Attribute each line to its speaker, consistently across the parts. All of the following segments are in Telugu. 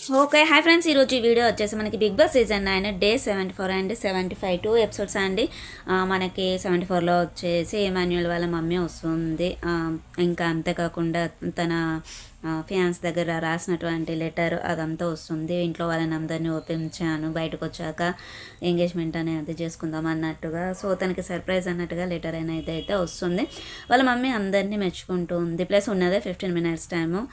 Speaker 1: Okay hi friends. ఈరోజు ఈ వీడియో వచ్చేసి మనకి big boss season nine day seventy four and seventy five two episodes అండి. మనకి సెవెంటీ ఫోర్లో వచ్చేసి మాన్యువల్ వాళ్ళ మమ్మీ వస్తుంది. ఇంకా అంతేకాకుండా తన ఫ్యాన్స్ దగ్గర రాసినటువంటి లెటర్ అదంతా వస్తుంది. ఇంట్లో వాళ్ళని అందరినీ ఒప్పించాను. బయటకు వచ్చాక ఎంగేజ్మెంట్ అనేది చేసుకుందాం అన్నట్టుగా సో తనకి సర్ప్రైజ్ అన్నట్టుగా లెటర్ అనేది అయితే వస్తుంది. వాళ్ళ మమ్మీ అందరినీ మెచ్చుకుంటూ ఉంది. ప్లస్ ఉన్నదే ఫిఫ్టీన్ మినిట్స్ టైము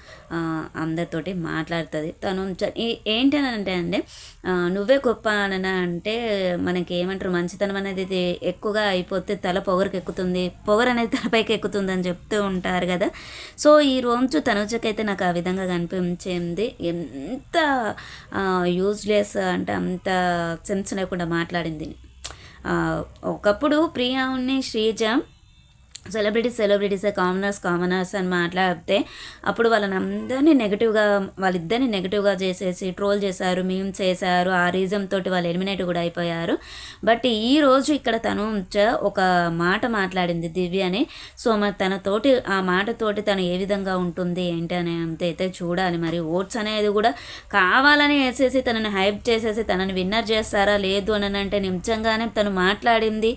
Speaker 1: అందరితోటి మాట్లాడుతుంది. తను చ- ఏంటి అని అంటే అండి నువ్వే గొప్ప అని అంటే మనకి ఏమంటారు మంచితనం అనేది ఇది ఎక్కువగా అయిపోతే తల పొగరికి ఎక్కుతుంది పొగర్ అనేది తలపైకి ఎక్కుతుంది అని చెప్తూ ఉంటారు కదా. సో ఈ రోజు తనుజకైతే నాకు ఆ విధంగా కనిపించింది. ఎంత యూజ్లెస్ అంటే అంత సెన్స్ లేకుండా మాట్లాడింది. ఒకప్పుడు ప్రియా ఉన్ని Sreeja celebrities celebrities commoners commoners అని మాట్లాడితే అప్పుడు వాళ్ళని అందరినీ నెగిటివ్గా వాళ్ళిద్దరిని నెగిటివ్గా చేసేసి ట్రోల్ చేశారు మేము చేశారు ఆ రీజన్ తోటి వాళ్ళు ఎలిమినేట్ కూడా అయిపోయారు. బట్ ఈ రోజు ఇక్కడ తను ఒక మాట మాట్లాడింది దివ్యని. సో మరి తనతోటి ఆ మాటతోటి తను ఏ విధంగా ఉంటుంది ఏంటి అని అయితే చూడాలి. మరి ఓట్స్ అనేది కూడా కావాలని వేసేసి తనని హైప్ చేసేసి తనని విన్నర్ చేస్తారా లేదు అని అంటే నిజంగానే తను మాట్లాడింది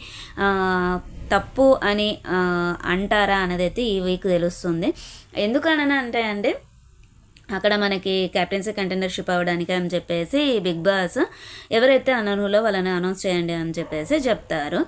Speaker 1: తప్పు అని అంటారా అనేది అయితే ఈ వీక్ తెలుస్తుంది. ఎందుకని అంటే అండి అక్కడ మనకి కెప్టెన్సీ కంటెండర్షిప్ అవ్వడానికి అని చెప్పేసి బిగ్ బాస్ ఎవరైతే అనర్హులో వాళ్ళని అనౌన్స్ చేయండి అని చెప్పేసి చెప్తారు.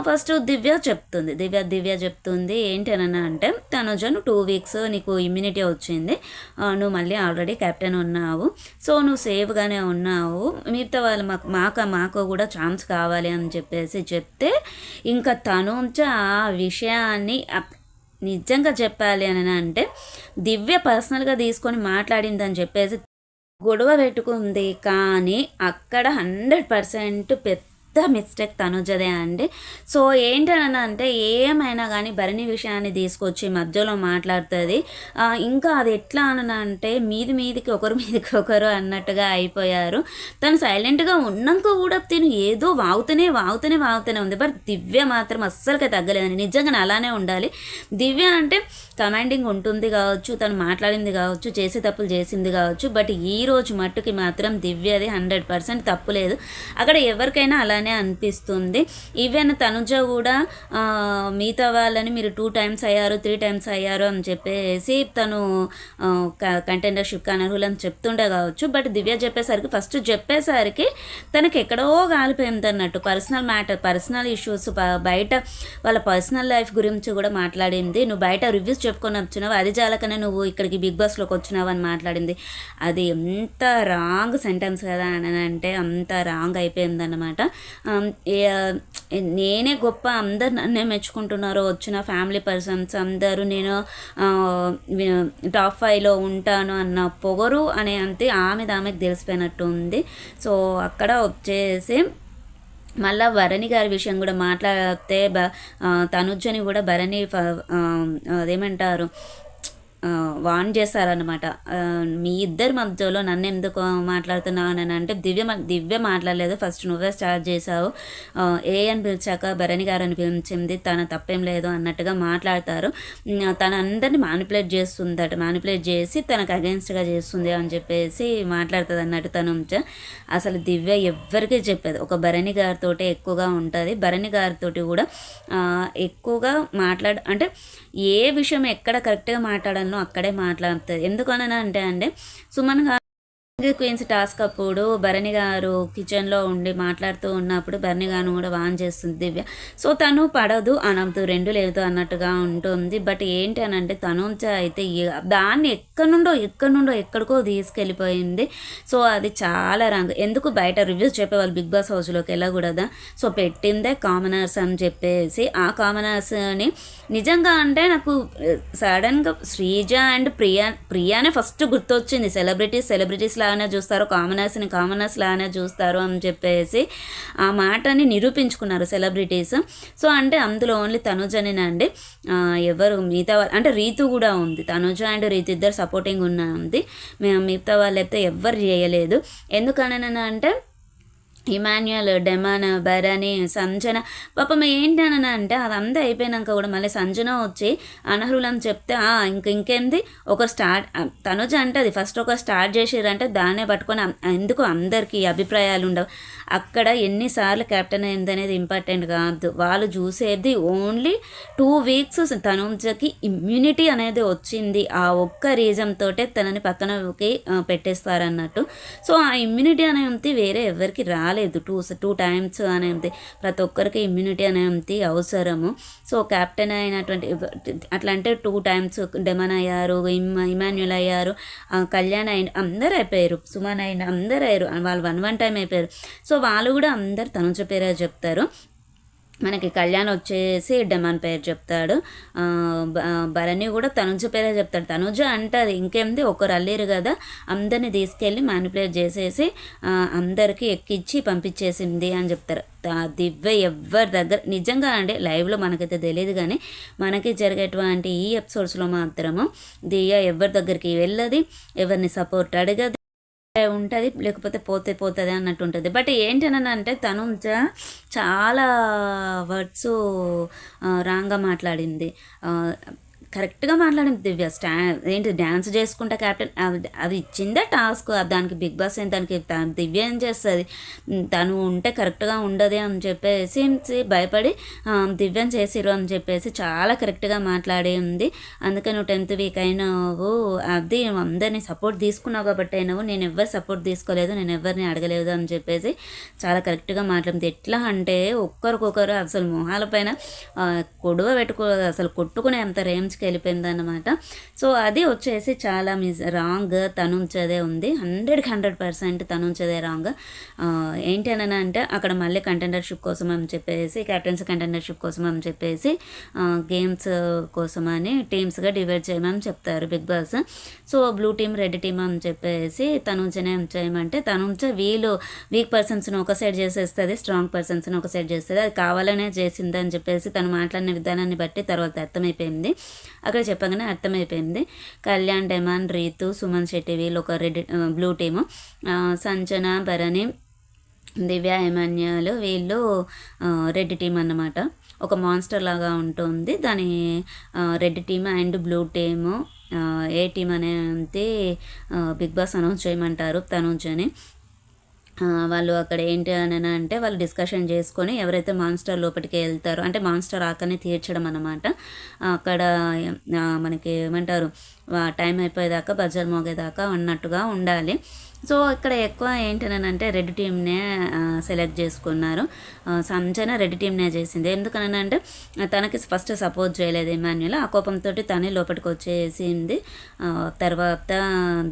Speaker 1: ఫస్ట్ దివ్య చెప్తుంది. దివ్య దివ్య చెప్తుంది ఏంటి అనన్నా అంటే తనుజను టూ వీక్స్ నీకు ఇమ్యూనిటీ వచ్చింది. నువ్వు మళ్ళీ ఆల్రెడీ కెప్టెన్ ఉన్నావు. సో నువ్వు సేఫ్గానే ఉన్నావు. మిగతా వాళ్ళు మాకు మాకు మాకు కూడా ఛాన్స్ కావాలి అని చెప్పేసి చెప్తే ఇంకా తనుజ ఆ విషయాన్ని అప్- నిజంగా చెప్పాలి అని అంటే దివ్య పర్సనల్గా తీసుకొని మాట్లాడిందని చెప్పేసి గొడవ పెట్టుకుంది కానీ అక్కడ హండ్రెడ్ పర్సెంట్ పెద్ద మిస్టేక్ తనుజదే అండి. సో ఏంటని అంటే ఏమైనా కానీ భరణి విషయాన్ని తీసుకొచ్చి మధ్యలో మాట్లాడుతుంది. ఇంకా అది ఎట్లా అని అంటే మీది మీదికి ఒకరు మీదికి ఒకరు అన్నట్టుగా అయిపోయారు. తను సైలెంట్గా ఉన్నాక కూడా తిను ఏదో వాగుతూనే వాగుతూనే వాగుతూనే ఉంది. బట్ దివ్య మాత్రం అస్సలకే తగ్గలేదండి. నిజంగా అలానే ఉండాలి. దివ్య అంటే కమాండింగ్ ఉంటుంది కావచ్చు తను మాట్లాడింది కావచ్చు చేసే తప్పులు చేసింది కావచ్చు. బట్ ఈ రోజు మట్టుకి మాత్రం దివ్యది హండ్రెడ్ పర్సెంట్ తప్పు లేదు. అక్కడ ఎవరికైనా అలానే అనిపిస్తుంది. ఈవెన్ తనుజ కూడా మిగతా వాళ్ళని మీరు టూ టైమ్స్ అయ్యారు త్రీ టైమ్స్ అయ్యారు అని చెప్పేసి తను కంటెండర్షిప్ అని చెప్తుండే కావచ్చు. బట్ దివ్య చెప్పేసరికి ఫస్ట్ చెప్పేసరికి తనకి ఎక్కడో కాలిపోయింది అన్నట్టు పర్సనల్ మ్యాటర్ పర్సనల్ ఇష్యూస్ బయట వాళ్ళ పర్సనల్ లైఫ్ గురించి కూడా మాట్లాడింది. నువ్వు బయట రివ్యూస్ చెప్పుకొని వచ్చినావు అది జాలకనే నువ్వు ఇక్కడికి బిగ్ బాస్లోకి వచ్చినావు అని మాట్లాడింది. అది ఎంత రాంగ్ సెంటెన్స్ కదా అని అంటే అంత రాంగ్ అయిపోయిందన్నమాట. నేనే గొప్ప అందరు నన్నే మెచ్చుకుంటున్నారు వచ్చిన ఫ్యామిలీ పర్సన్స్ అందరూ నేను టాప్ ఫైవ్లో ఉంటాను అన్న పొగరు అనే అంతే ఆమెది ఆమెకు తెలిసిపోయినట్టు ఉంది. సో అక్కడ వచ్చేసి మళ్ళా భరణి గారి విషయం కూడా మాట్లాడితే బ తనుజ్జని తనుజని కూడా భరణి ఫ- అదేమంటారు వాన్ చేశారనమాట మీ ఇద్దరి మధ్యలో నన్ను ఎందుకు మాట్లాడుతున్నావు అని అంటే దివ్య దివ్య మాట్లాడలేదు. ఫస్ట్ నువ్వే స్టార్ట్ చేశావు. ఏ అని పిలిచాక భరణి గారు అని పిలిచింది తన తప్పేం లేదు అన్నట్టుగా మాట్లాడతారు. తన అందరిని మానిపులేట్ చేస్తుందట మానిపులేట్ చేసి తనకు అగెన్స్ట్గా చేస్తుంది అని చెప్పేసి మాట్లాడుతుంది అన్నట్టు తను అసలు దివ్య ఎవ్వరికీ చెప్పేది. ఒక భరణి గారితో ఎక్కువగా ఉంటుంది. భరణి గారితో కూడా ఎక్కువగా మాట్లాడ అంటే ఏ విషయం ఎక్కడ కరెక్ట్గా మాట్లాడాలనో అక్కడే మాట్లాడుతుంది. ఎందుకని అంటే అంటే సుమన్ గారు క్వీన్స్ టాస్క్ అప్పుడు భరణి గారు కిచెన్లో ఉండి మాట్లాడుతూ ఉన్నప్పుడు భరణి గారు కూడా వాన్ చేస్తుంది దివ్య. సో తను పడదు అనవద్దు రెండు లేదు అన్నట్టుగా ఉంటుంది. బట్ ఏంటి అని అంటే తను అయితే దాన్ని ఎక్కడి నుండో ఎక్కడి నుండో ఎక్కడికో తీసుకెళ్ళిపోయింది. సో అది చాలా రంగు. ఎందుకు బయట రివ్యూస్ చెప్పేవాళ్ళు బిగ్ బాస్ హౌస్లోకి వెళ్ళకూడదా? సో పెట్టిందే కామనర్స్ అని చెప్పేసి. ఆ కామనర్స్ని నిజంగా అంటే నాకు సడన్గా శ్రీజ అండ్ ప్రియా ప్రియానే ఫస్ట్ గుర్తొచ్చింది. సెలబ్రిటీస్ సెలబ్రిటీస్ లాగానే చూస్తారు కామనర్స్ని కామనర్స్ లాగానే చూస్తారు అని చెప్పేసి ఆ మాటని నిరూపించుకున్నారు సెలబ్రిటీస్. సో అంటే అందులో ఓన్లీ తనుజనేనండి అండి? ఎవరు? మిగతా వాళ్ళు అంటే రీతు కూడా ఉంది. తనుజ అండ్ రీతు ఇద్దరు సపోర్టింగ్ ఉన్న ఉంది. వాళ్ళు మిగతా ఎవ్వరు చేయలేదు. ఎందుకని అంటే ఇమాన్యుయల్ డెమాన్ భరణి సంజన. పాపం ఏంటని అంటే అదంతా అయిపోయినాక కూడా మళ్ళీ సంజన వచ్చి అనర్హులని చెప్తే ఇంక ఇంకేంది? ఒక స్టార్ట్ తనుజ అంటే అది ఫస్ట్ ఒక స్టార్ట్ చేసిరంటే దాన్నే పట్టుకొని ఎందుకు అందరికీ అభిప్రాయాలు ఉండవు? అక్కడ ఎన్నిసార్లు కెప్టెన్ అయింది అనేది ఇంపార్టెంట్ కాదు. వాళ్ళు చూసేది ఓన్లీ టూ వీక్స్ తనుజకి ఇమ్యూనిటీ అనేది వచ్చింది. ఆ ఒక్క రీజన్ తోటే తనని పక్కనకి పెట్టేస్తారన్నట్టు. సో ఆ ఇమ్యూనిటీ అనేది వేరే ఎవరికి రాలేదు. రాలేదు. టూ టూ టైమ్స్ అనేది ప్రతి ఒక్కరికి ఇమ్యూనిటీ అనేది అవసరము. సో కెప్టెన్ అయినటువంటి అట్లా అంటే టూ టైమ్స్ డెమన్ అయ్యారు ఇమాన్యుల్ అయ్యారు కళ్యాణ్ అయిన అందరు అయిపోయారు. సుమన్ అయిన అందరు అయ్యారు. వాళ్ళు వన్ వన్ టైం అయిపోయారు. సో వాళ్ళు కూడా అందరు తనుజ పేరే చెప్తారు. మనకి కళ్యాణ్ వచ్చేసి డెమాన్ పేరు చెప్తాడు. భరణి కూడా తనుజ పేరే చెప్తాడు. తనుజ అంటది ఇంకేంది? ఒకరు అల్లేరు కదా. అందరిని తీసుకెళ్ళి మ్యానిపులేట్ చేసేసి అందరికీ ఎక్కించి పంపించేసింది అని చెప్తారు. దివ్య ఎవరి దగ్గర నిజంగా అండి లైవ్లో మనకైతే తెలియదు కానీ మనకి జరిగేటువంటి ఈ ఎపిసోడ్స్లో మాత్రము దివ్య ఎవరి దగ్గరికి వెళ్ళది ఎవరిని సపోర్ట్ అడగదు ఉంటుంది లేకపోతే పోతే పోతుంది అన్నట్టు ఉంటుంది. బట్ ఏంటనంటే అంటే తను చాలా వర్డ్స్ రాంగ్గా మాట్లాడింది. కరెక్ట్గా మాట్లాడింది దివ్య. స్టా ఏంటి డ్యాన్స్ చేసుకుంటా క్యాప్టెన్? అది ఇచ్చిందే టాస్క్? దానికి బిగ్ బాస్ ఏం దానికి దివ్య ఏం చేస్తుంది? తను ఉంటే కరెక్ట్గా ఉండదే అని చెప్పేసి భయపడి దివ్యం చేసిరు అని చెప్పేసి చాలా కరెక్ట్గా మాట్లాడి ఉంది. అందుకే నువ్వు టెన్త్ వీక్ అయినావు. అది అందరినీ సపోర్ట్ తీసుకున్నావు కాబట్టి అయినావు. నేను ఎవరు సపోర్ట్ తీసుకోలేదు. నేను ఎవరిని అడగలేదు అని చెప్పేసి చాలా కరెక్ట్గా మాట్లాడింది. ఎట్లా అంటే ఒక్కరికొకరు అసలు మొహాల పైన కొడువ పెట్టుకో అసలు కొట్టుకునే అంత రేంజ్కి వెళ్ళిపోయిందన్నమాట సో అది వచ్చేసి చాలా మిస్ రాంగ్ తనుంచదే ఉంది. హండ్రెడ్కి హండ్రెడ్ పర్సెంట్ తనుంచదే రాంగ్. ఏంటి అని అంటే అక్కడ మళ్ళీ కంటెండర్షిప్ కోసం అని చెప్పేసి కెప్టెన్సీ కంటెండర్షిప్ కోసం అని చెప్పేసి గేమ్స్ కోసమని టీమ్స్గా డివైడ్ చేయమని చెప్తారు big boss. So blue team red team అని చెప్పేసి తనుంచనే చేయమంటే తనుంచ వీళ్ళు వీక్ పర్సన్స్ని ఒక సైడ్ చేసేస్తుంది స్ట్రాంగ్ పర్సన్స్ని ఒక సైడ్ చేస్తుంది. అది కావాలనే చేసింది అని చెప్పేసి తను మాట్లాడిన విధానాన్ని బట్టి తర్వాత అర్థమైపోయింది. అక్కడ చెప్పగానే అర్థమైపోయింది. కళ్యాణ్ డెమాన్ రీతు సుమన్ శెట్టి వీళ్ళు ఒక red blue team. Sanjana Bharani Divya ఎమాన్యాలు వీళ్ళు రెడ్ టీం అన్నమాట. ఒక మాన్స్టర్ లాగా ఉంటుంది. దాని red team and blue team A team అనేది బిగ్ బాస్ అనౌన్స్ చేయమంటారు తనూజ్ అని. వాళ్ళు అక్కడ ఏంటి అని అంటే వాళ్ళు డిస్కషన్ చేసుకొని ఎవరైతే మాన్స్టర్ లోపలికి వెళ్తారో అంటే మాన్స్టర్ ఆకని తీర్చడం అనమాట అక్కడ మనకి ఏమంటారు టైం అయిపోయేదాకా బజార్ మోగేదాకా ఉన్నట్టుగా ఉండాలి. సో ఇక్కడ ఎక్కువ ఏంటనంటే అంటే రెడ్ టీమ్నే సెలెక్ట్ చేసుకున్నారు. సంజన రెడ్ టీమ్నే చేసింది. ఎందుకనంటే తనకి ఫస్ట్ సపోర్ట్ చేయలేదు ఇమాన్యుల్ ఆ కోపంతో తనే లోపలికి వచ్చేసింది. తర్వాత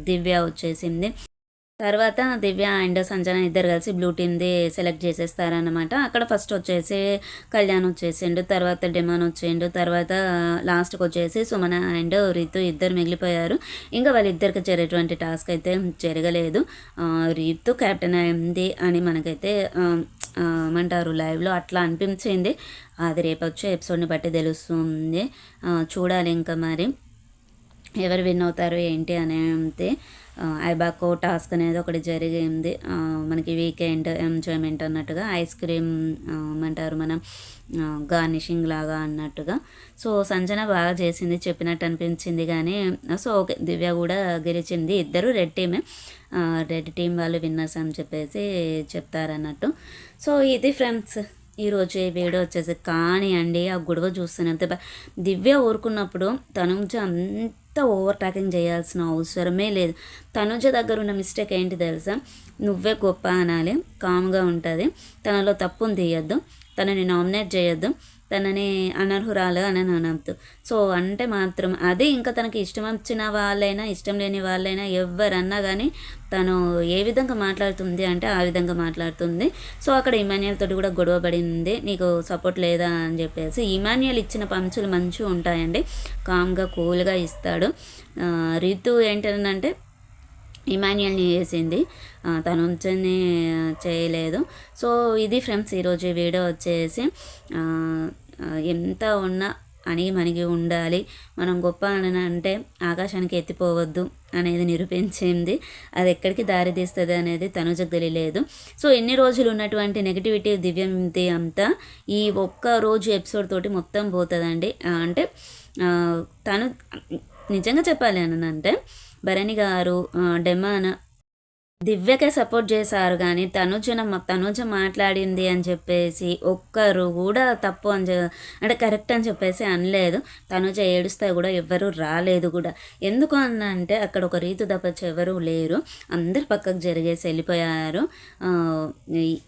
Speaker 1: దివ్య వచ్చేసింది. తర్వాత దివ్య అండ్ సంజన ఇద్దరు కలిసి బ్లూ టీమ్ది సెలెక్ట్ చేసేస్తారనమాట అక్కడ ఫస్ట్ వచ్చేసి కళ్యాణ్ వచ్చేసిండు తర్వాత డెమాన్ వచ్చిండు తర్వాత లాస్ట్కి వచ్చేసి సుమన అండ్ రీతు ఇద్దరు మిగిలిపోయారు. ఇంకా వాళ్ళిద్దరికి చేరేటువంటి టాస్క్ అయితే జరగలేదు. రీతు క్యాప్టెన్ అయింది అని మనకైతే ఏమంటారు లైవ్లో అట్లా అనిపించింది. అది రేపు వచ్చే ఎపిసోడ్ని బట్టి తెలుస్తుంది. చూడాలి ఇంకా మరి. ఎవరు విన్ అవుతారు ఏంటి అనేది ఐబాకో టాస్క్ అనేది ఒకటి జరిగింది. మనకి వీకెండ్ ఎంజాయ్మెంట్ అన్నట్టుగా ఐస్ క్రీమ్ ఏమంటారు మనం గార్నిషింగ్ లాగా అన్నట్టుగా. సో సంజన బాగా చేసింది చెప్పినట్టు అనిపించింది కానీ సో ఓకే దివ్య కూడా గెలిచింది. ఇద్దరు రెడ్ టీమే. రెడ్ టీం వాళ్ళు విన్నర్స్ అని చెప్పేసి చెప్తారన్నట్టు. సో ఇది ఫ్రెండ్స్ ఈరోజు ఈ వీడియో వచ్చేసి కానీ అండి ఆ గొడవ చూస్తున్నంత దివ్య ఊరుకున్నప్పుడు తనుంచి అంత ఓవర్ టాకింగ్ చేయాల్సిన అవసరమే లేదు. తనుజ దగ్గర ఉన్న మిస్టేక్ ఏంటి తెలుసా? నువ్వే గొప్ప అనాలి కామ్గా ఉంటుంది. తనలో తప్పును తీయద్దు. తనని నామినేట్ చేయొద్దు. తనని అనర్హురాలు అని అనద్దు. సో అంటే మాత్రం అది ఇంకా తనకి ఇష్టం వచ్చిన వాళ్ళైనా ఇష్టం లేని వాళ్ళైనా ఎవరన్నా కానీ తను ఏ విధంగా మాట్లాడుతుంది అంటే ఆ విధంగా మాట్లాడుతుంది. సో అక్కడ ఇమాన్యుయల్ తోటి కూడా గొడవ పడింది. నీకు సపోర్ట్ లేదా అని చెప్పేసి ఇమాన్యుయల్ ఇచ్చిన పంచులు మంచిగా ఉంటాయండి. కామ్గా కూల్గా ఇస్తాడు. రితు ఏంటంటే ఇమాన్యుయల్ని వేసింది తను ఉంచని చేయలేదు. సో ఇది ఫ్రెండ్స్ ఈరోజు వీడియో వచ్చేసి ఎంత ఉన్నా అణిగి మణిగి ఉండాలి. మనం గొప్ప అని అంటే ఆకాశానికి ఎత్తిపోవద్దు అనేది నిరూపించింది. అది ఎక్కడికి దారి తీస్తుంది అనేది తనుజకు తెలియలేదు. సో ఎన్ని రోజులు ఉన్నటువంటి నెగిటివిటీ దివ్యంది అంతా ఈ ఒక్క రోజు ఎపిసోడ్ తోటి మొత్తం పోతుందండి. అంటే తను నిజంగా చెప్పాలి అని అంటే భరణి గారు డెమాన్ దివ్యకే సపోర్ట్ చేశారు కానీ తనుజన తనుజ మాట్లాడింది అని చెప్పేసి ఒక్కరు కూడా తప్పు అని అంటే కరెక్ట్ అని చెప్పేసి అనలేదు. తనుజ ఏడుస్తే కూడా ఎవ్వరూ రాలేదు కూడా. ఎందుకు అంటే అక్కడ ఒక రీతు తప్పచ్చు ఎవరూ లేరు. అందరు పక్కకు జరిగేసి వెళ్ళిపోయారు.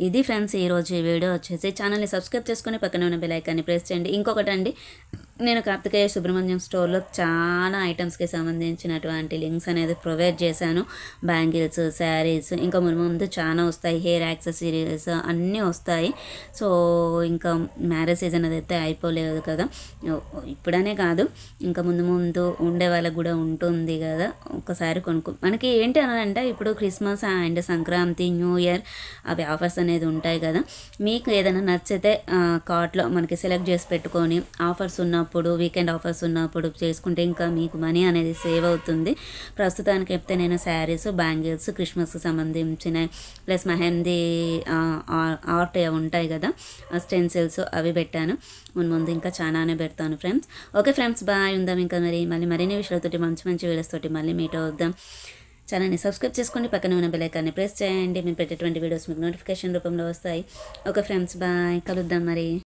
Speaker 1: ఇది ఫ్రెండ్స్ ఈరోజు ఈ వీడియో వచ్చేసి ఛానల్ని సబ్స్క్రైబ్ చేసుకొని పక్కన ఉన్న బెల్ ఐకాన్ని ప్రెస్ చేయండి. ఇంకొకటి అండి నేను కార్తికేయ సుబ్రహ్మణ్యం స్టోర్లో చాలా ఐటమ్స్కి సంబంధించినటువంటి లింక్స్ అనేది ప్రొవైడ్ చేశాను. బ్యాంగిల్స్ శారీస్ ఇంకా ముందు ముందు చాలా వస్తాయి. హెయిర్ యాక్సెసరీస్ అన్నీ వస్తాయి. సో ఇంకా మ్యారేజ్ సీజన్ అదైతే అయిపోలేదు కదా. ఇప్పుడనే కాదు. ఇంకా ముందు ముందు ఉండే వాళ్ళకి కూడా ఉంటుంది కదా. ఒకసారి కొనుక్కో మనకి ఏంటి అనంటే ఇప్పుడు Christmas and Sankranti new year అవి ఆఫర్స్ అనేది ఉంటాయి కదా. మీకు ఏదైనా నచ్చితే కార్ట్లో మనకి సెలెక్ట్ చేసి పెట్టుకొని ఆఫర్స్ ఉన్న ఉన్నప్పుడు వీకెండ్ ఆఫర్స్ ఉన్నప్పుడు చేసుకుంటే ఇంకా మీకు మనీ అనేది సేవ్ అవుతుంది. ప్రస్తుతానికి చెప్తే నేను శారీస్ బ్యాంగిల్స్ క్రిస్మస్కి సంబంధించిన ప్లస్ మెహందీ ఆర్ట్ ఉంటాయి కదా స్టెన్సిల్స్ అవి పెట్టాను. ముందు ముందు ఇంకా చాలానే పెడతాను ఫ్రెండ్స్ ఓకే ఫ్రెండ్స్ బాయ్ ఉందాం ఇంకా మరి. మళ్ళీ మరిన్ని విషయాలతోటి మంచి మంచి వీడియోస్ తోటి మళ్ళీ మీట్ అవుద్దాం ఛానల్ని సబ్స్క్రైబ్ చేసుకోండి పక్కన ఉన్న బెలైకాన్ని ప్రెస్ చేయండి. మేము పెట్టేటువంటి వీడియోస్ మీకు నోటిఫికేషన్ రూపంలో వస్తాయి. ఓకే ఫ్రెండ్స్ బాయ్ కలుద్దాం మరి.